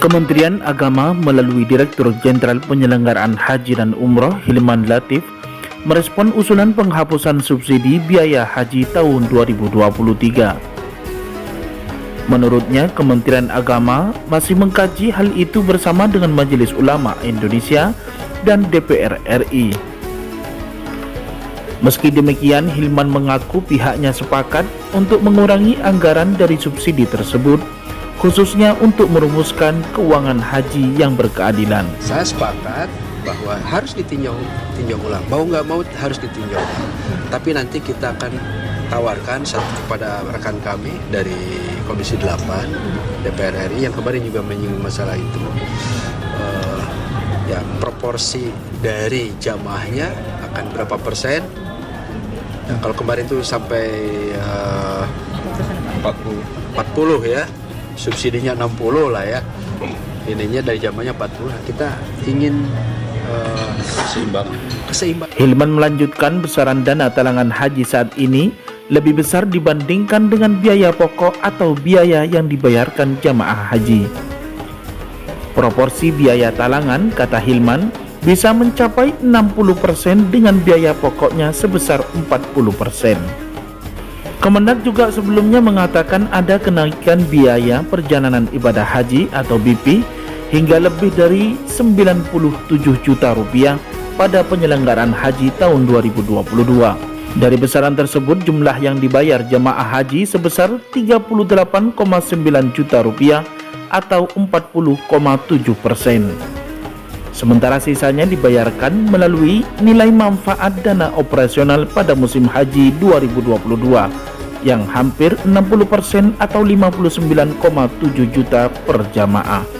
Kementerian Agama melalui Direktur Jenderal Penyelenggaraan Haji dan Umroh Hilman Latif merespon usulan penghapusan subsidi biaya haji tahun 2023. Menurutnya, Kementerian Agama masih mengkaji hal itu bersama dengan Majelis Ulama Indonesia dan DPR RI. Meski demikian, Hilman mengaku pihaknya sepakat untuk mengurangi anggaran dari subsidi tersebut, khususnya untuk merumuskan keuangan haji yang berkeadilan. Saya sepakat bahwa harus ditinjau tinjau ulang. Mau nggak mau harus ditinjau. Tapi nanti kita akan tawarkan satu kepada rekan kami dari Komisi 8 DPR RI yang kemarin juga menyinggung masalah itu. Eh, ya proporsi dari jamaahnya akan berapa persen? Ya, kalau kemarin itu sampai eh, 40 40 ya. Subsidinya 60 lah ya. Ininya dari jamaahnya 40. Nah, kita ingin eh, seimbang. keseimbangan. Hilman melanjutkan besaran dana talangan haji saat ini lebih besar dibandingkan dengan biaya pokok atau biaya yang dibayarkan jamaah haji. Proporsi biaya talangan, kata Hilman, bisa mencapai 60% dengan biaya pokoknya sebesar 40%. Kemendak juga sebelumnya mengatakan ada kenaikan biaya perjalanan ibadah haji atau BP hingga lebih dari 97 juta rupiah pada penyelenggaraan haji tahun 2022. Dari besaran tersebut, jumlah yang dibayar jemaah haji sebesar 38,9 juta rupiah atau 40,7 persen. Sementara sisanya dibayarkan melalui nilai manfaat dana operasional pada musim haji 2022 yang hampir 60 persen atau 59,7 juta per jamaah.